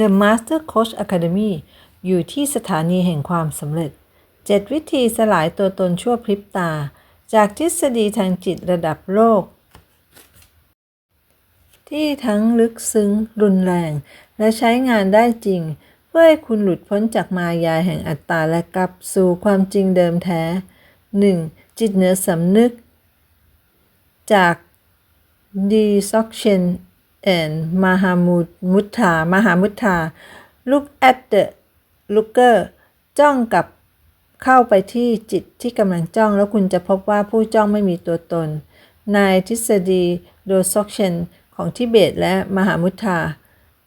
The Master Coach Academy อยู่ที่สถานีแห่งความสำเร็จ 7 วิธีสลายตัวตนชั่วพริบตา จากทฤษฎีทางจิตระดับโลก ที่ทั้งลึกซึ้ง รุนแรง และใช้งานได้จริง เพื่อให้คุณหลุดพ้นจากมายาแห่งอัตตาและกลับสู่ความจริงเดิมแท้ 1. จิตเหนือสำนึก จาก d e s o c t i o n and Mahamudra Mahamudra Look at the looker จ้องกับเข้าไปที่จิตที่กำลังจ้อง แล้วคุณจะพบว่าผู้จ้องไม่มีตัวตน ในทฤษฎีโดซอกเชนของทิเบตและมหามุทธา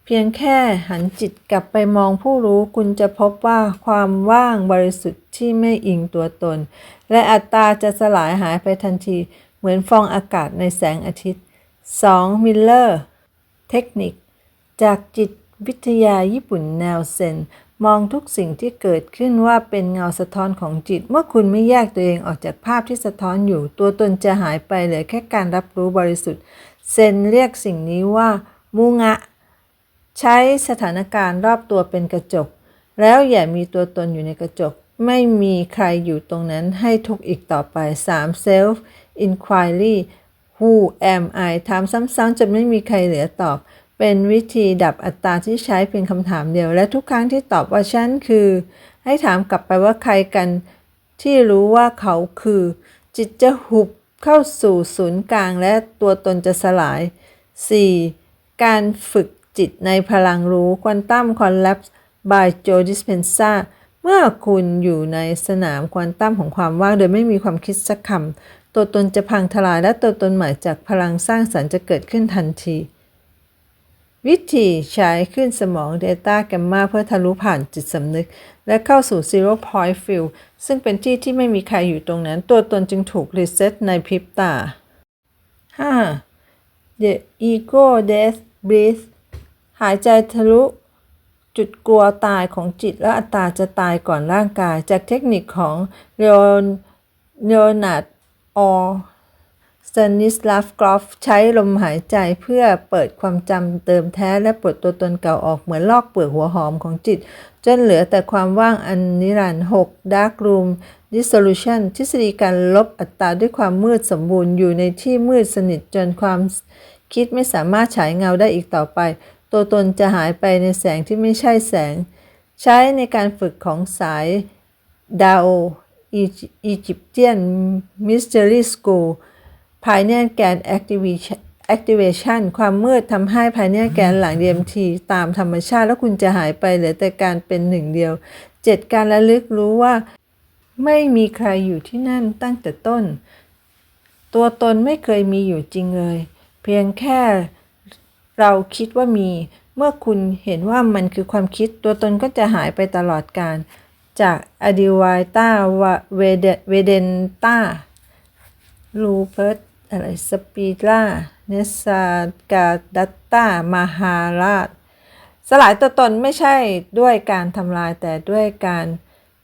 เพียงแค่หันจิตกลับไปมองผู้รู้คุณจะพบว่าความว่างบริสุทธิ์ที่ไม่อิงตัวตน และอัตตาจะสลายหายไปทันทีเหมือนฟองอากาศในแสงอาทิตย์ 2. มิลเลอร์ เทคนิค จากจิตวิทยาญี่ปุ่นแนวเซนมองทุกสิ่งที่เกิดขึ้นว่าเป็นเงาสะท้อนของจิต เมื่อคุณไม่แยกตัวเองออกจากภาพที่สะท้อนอยู่ ตัวตนจะหายไปเหลือแค่การรับรู้บริสุทธิ์ เซนเรียกสิ่งนี้ว่ามูงะ ใช้สถานการณ์รอบตัวเป็นกระจก แล้วอย่ามีตัวตนอยู่ในกระจก ไม่มีใครอยู่ตรงนั้นให้ทุกข์อีกต่อไป 3. self inquiry who am I ถามซ้ำๆจนไม่มีใครเหลือตอบ เป็นวิธีดับอัตราที่ใช้เพียงคำถามเดียว และทุกครั้งที่ตอบว่าฉันคือ ให้ถามกลับไปว่าใครกันที่รู้ว่าเขาคือ จิตจะหุบเข้าสู่ศูนย์กลางและตัวตนจะสลาย 4. การฝึกจิตในพลังรู้ Quantum Collapse by Joe Dispenza เมื่อคุณอยู่ในสนามควอนตัมของความว่างโดยไม่มีความคิดสักคำ ตัวตนจะพังทลายและตัวตนใหม่จากพลังสร้างสรรค์จะเกิดขึ้นทันที วิธีใช้ขึ้นสมอง Data Gamma เพื่อทะลุผ่านจิตสำนึก และเข้าสู่ Zero Point Field ซึ่งเป็นที่ที่ไม่มีใครอยู่ตรงนั้น ตัวตนจึงถูกรีเซ็ตในพริบตา 5. The Ego Death Breath หายใจทะลุจุดกลัวตายของจิตและอัตตาจะตายก่อนร่างกาย จากเทคนิคของเลโอนเลโอนาร์ด ออสตานิสลาฟกรอฟใช้ลมหายใจเพื่อเปิดความจำเติมแท้และปลดตัวตนเก่าออกเหมือนลอกเปลือกหัวหอมของจิต จนเหลือแต่ความว่างอันนิรันดร์ 6. Dark Room Dissolution ทฤษฎีการลบอัตตาด้วยความมืดสมบูรณ์อยู่ในที่มืดสนิทจนความคิดไม่สามารถฉายเงาได้อีกต่อไป ตัวตนจะหายไปในแสงที่ไม่ใช่แสง ใช้ในการฝึกของสายดาโอ อียิปเตียนมิสเตอรี่สกูลภายในแกน activation ความมืดทำให้ภายในแกนหลัง DMT ตามธรรมชาติแล้วคุณจะหายไปเหลือแต่การเป็นหนึ่งเดียว 7. การระลึกรู้ว่าไม่มีใครอยู่ที่นั่นตั้งแต่ต้น ตัวตนไม่เคยมีอยู่จริงเลย เพียงแค่เราคิดว่ามี เมื่อคุณเห็นว่ามันคือความคิด ตัวตนก็จะหายไปตลอดการ จากอดิวายตาวเวเดนตาลูเพิร์ตอะไรสปีล่าเนสากาดัตตามาฮาราช สลายตัวตนไม่ใช่ด้วยการทำลายแต่ด้วยการ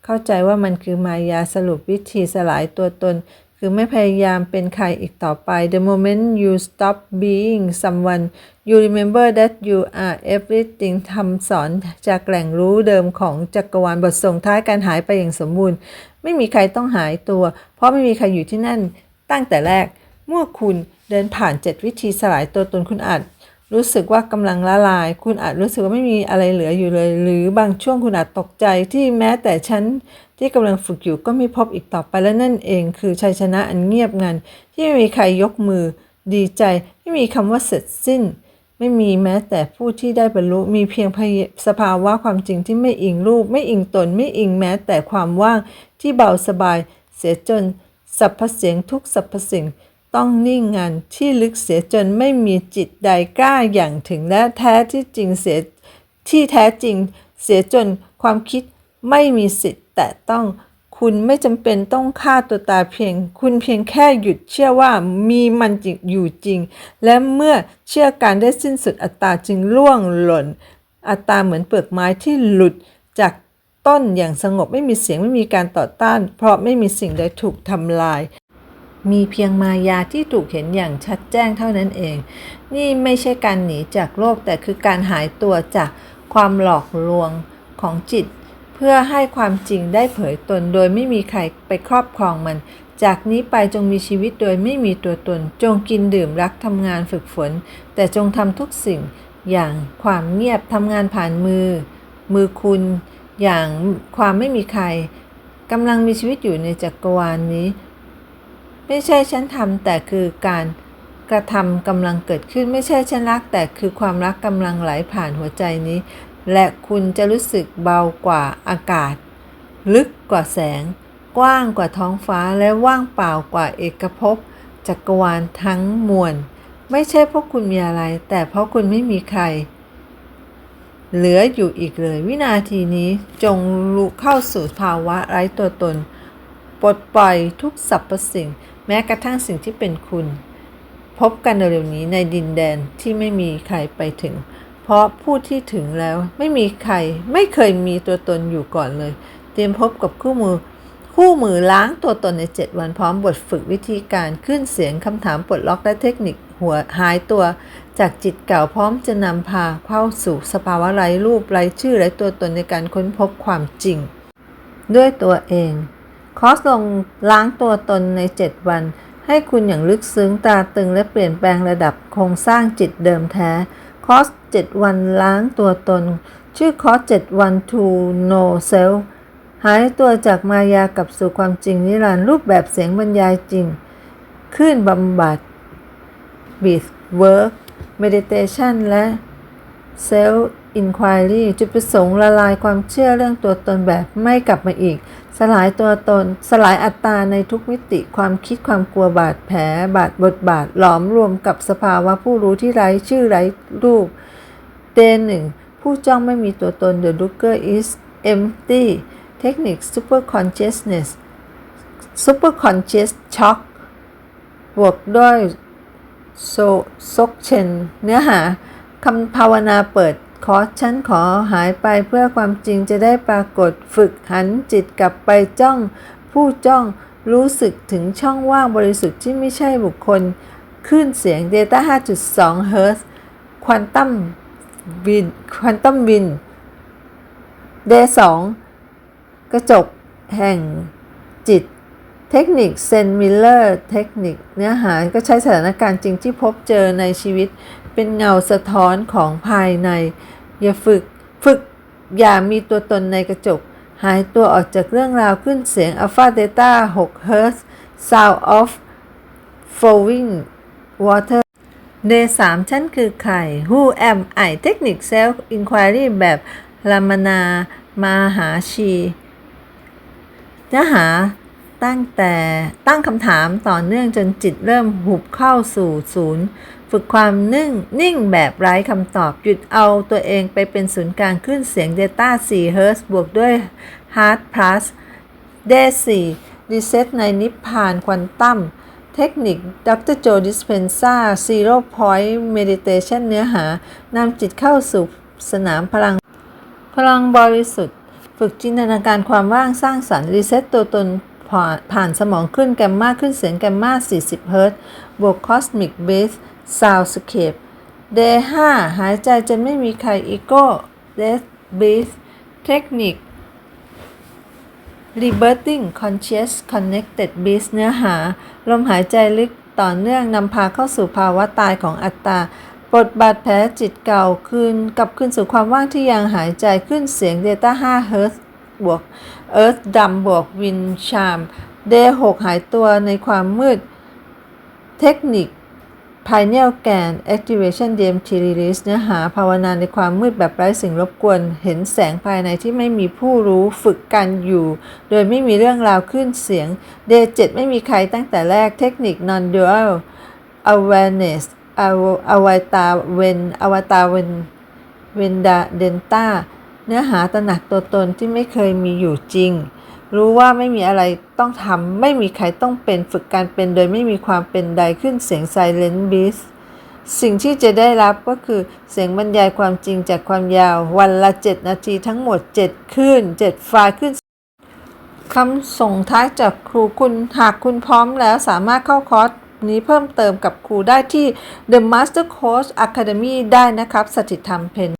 เข้าใจว่ามันคือมายาสรุปวิธีสลายตัวตน คือไม่พยายามเป็นใครอีกต่อไป the moment you stop being someone you remember that you are everything ทำสอนจากแหล่งรู้เดิมของจักรวาลบทส่งท้ายการหายไปอย่างสมบูรณ์ ไม่มีใครต้องหายตัว เพราะไม่มีใครอยู่ที่นั่นตั้งแต่แรก เมื่อคุณเดินผ่านเจ็ดวิธีสลายตัวตนคุณอาจ รู้สึกว่ากำลังละลาย คุณอาจรู้สึกว่าไม่มีอะไรเหลืออยู่เลย หรือบางช่วงคุณอาจตกใจที่แม้แต่ฉันที่กำลังฝึกอยู่ก็ไม่พบอีกต่อไปและนั่นเอง คือชัยชนะอันเงียบงัน ที่ไม่มีใครยกมือ ดีใจ ไม่มีคำว่าเสร็จสิ้น ไม่มีแม้แต่ผู้ที่ได้บรรลุมีเพียงสภาวะความจริงที่ไม่อิงรูป ไม่อิงตน ไม่อิงแม้แต่ความว่างที่เบาสบาย เสียจนสรรพเสียงทุกสรรพสิ่ง ต้องนิ่งงันที่ลึกเสียจนไม่มีจิตใดกล้าอย่างถึงและแท้ที่จริงเสียที่แท้จริงเสียจนความคิดไม่มีสิทธิ์ แต่ต้องคุณไม่จำเป็นต้องฆ่าตัวตายเพียง คุณเพียงแค่หยุดเชื่อว่ามีมันจริงอยู่จริง และเมื่อเชื่อการได้สิ้นสุดอัตตาจึงล่วงหล่น อัตตาเหมือนเปลือกไม้ที่หลุดจากต้นอย่างสงบไม่มีเสียงไม่มีการต่อต้าน เพราะไม่มีสิ่งใดถูกทำลาย มีเพียงมายาที่ถูกเห็นอย่างชัดแจ้งเท่านั้นเอง นี่ไม่ใช่การหนีจากโลกแต่คือการหายตัวจากความหลอกลวงของจิต เพื่อให้ความจริงได้เผยตนโดยไม่มีใครไปครอบครองมัน จากนี้ไปจงมีชีวิตโดยไม่มีตัวตน จงกินดื่มรักทำงานฝึกฝน แต่จงทำทุกสิ่งอย่างความเงียบทำงานผ่านมือ มือคุณ อย่างความไม่มีใครกำลังมีชีวิตอยู่ในจักรวาลนนี้ ไม่ใช่ฉันทำแต่คือการกระทำกำลังเกิดขึ้นไม่ใช่ฉันรัก แต่คือความรักกำลังไหลผ่านหัวใจนี้ และคุณจะรู้สึกเบากว่าอากาศ ลึกกว่าแสง กว้างกว่าท้องฟ้าและว่างเปล่ากว่าเอกภพจักรวาลทั้งมวล ไม่ใช่เพราะคุณมีอะไร แต่เพราะคุณไม่มีใคร เหลืออยู่อีกเลย วินาทีนี้จงรู้เข้าสู่ภาวะไร้ตัวตน ปลดปล่อยทุกสรรพสิ่ง แม้กระทั่งสิ่งที่เป็นคุณ พบกันเร็วๆนี้ในดินแดนที่ไม่มีใครไปถึง เพราะผู้ที่ถึงแล้วไม่มีใครไม่เคยมีตัวตนอยู่ก่อนเลย เตรียมพบกับคู่มือ คู่มือล้างตัวตนใน 7 วันพร้อมบทฝึกวิธีการขึ้นเสียงคำถามปลดล็อกและเทคนิคหัวหายตัวจากจิตเก่าพร้อมจะนำพาเข้าสู่สภาวะไร้รูปไร้ชื่อไร้ตัวตนในการค้นพบความจริง ด้วยตัวเอง คอร์สลงล้างตัวตนใน 7 วัน ให้คุณอย่างลึกซึ้งตาตึงและเปลี่ยนแปลงระดับโครงสร้างจิตเดิมแท้ คอร์ส7 วันล้างตัวตน ชื่อคอร์ส7 วัน to know self หายตัวจากมายากับสู่ความจริงนิรันดร์รูปแบบเสียงบรรยายจริงขึ้นบำบัด breath work meditation และ self inquiry จุดประสงค์ละลายความเชื่อเรื่องตัวตนแบบไม่กลับมาอีก สลายตัวตน สลายอัตตาในทุกมิติ ความคิดความกลัวบาดแผล บาดบทบาทหลอมรวมกับสภาวะผู้รู้ที่ไร้ชื่อไร้รูปเดนหนึ่งผู้จ้องไม่มีตัวตน The looker is empty เทคนิค super consciousness super conscious shock บวกด้วยโซซกเชน เนื้อหาคำภาวนาเปิด คอฉันขอหายไปเพื่อความจริงจะได้ปรากฏฝึกหันจิตกลับไปจ้อง ผู้จ้องรู้สึกถึงช่องว่างบริสุทธิ์ที่ไม่ใช่บุคคลขึ้นเสียง Data 5.2 Hz ควอนตัมวินควอนตัมวิน Day 2กระจกแห่งจิต เทคนิคเซนมิลเลอร์เทคนิคเนื้อหาก็ใช้สถานการณ์จริงที่พบเจอในชีวิต เป็นเงาสะท้อนของภายใน อย่าฝึก ฝึกอย่ามีตัวตนในกระจก หายตัวออกจากเรื่องราวขึ้นเสียง Alpha Theta 6 Hz Sound of Flowing Water Day 3ฉันคือใคร Who am I เทคนิค Self Inquiry แบบลามนา มาหาชีเนื้อหา ตั้งแต่ตั้งคำถามต่อเนื่องจนจิตเริ่มหุบเข้าสู่ศูนย์ ฝึกความนิ่งนิ่งแบบไร้คำตอบ หยุดเอาตัวเองไปเป็นศูนย์กลางขึ้นเสียง Data 4 Hz บวกด้วย Heart Plus Day 4 Reset ในนิพพานควอนตัมเทคนิคดรโจดิสเพนซา Zero Point Meditation เนื้อหานำจิตเข้าสู่สนามพลัง พลังบริสุทธิ์ ฝึกจินตนาการความว่างสร้างสรรค์รีเซ็ตตัวตน ผ่านสมองขึ้นแกมมาขึ้นเสียงแกมมา40 เฮิรตซ์บวกคอสมิกเบสซาวสเคปเดย์5หายใจจนไม่มีใครอีโก้เดสบ e สเทคนิค Rebirthing Conscious Connected Beast เนื้อหา ลมหายใจลึกต่อเนื่องนำพาเข้าสู่ภาวะตายของอัตตา ปลดบาดแผลจิตเก่าคืนกลับคืนสู่ความว่างที่ยังหายใจขึ้นเสียง Data 5 Hz บวก Earth ดำบวก Wind Charm Day 6หายตัวในความมืดเทคนิค Pineal Gland Activation DMT Release เนื้อหาภาวนาในความมืดแบบไร้สิ่งรบกวน เห็นแสงภายในที่ไม่มีผู้รู้ฝึกกันอยู่ โดยไม่มีเรื่องราวขึ้นเสียง Day 7ไม่มีใครตั้งแต่แรกเทคนิค Non-Dual Awareness อวตารเวนอวตารเวนเวนดาเดนต้า เนื้อหาตระหนักตัวตนที่ไม่เคยมีอยู่จริง รู้ว่าไม่มีอะไรต้องทำไม่มีใครต้องเป็นฝึกการเป็นโดยไม่มีความเป็นใดขึ้นเสียงไซเลนบิสสิ่งที่จะได้รับก็คือเสียงบรรยายความจริงจากความยาว วันละ 7 นาทีทั้งหมด7คลื่น7 ไฟล์ขึ้นคำส่งท้ายจากครูคุณหากคุณพร้อมแล้วสามารถเข้าคอร์สนี้เพิ่มเติมกับครูได้ที่ The Master Coach Academy ได้นะครับ สถิตธรรมเพน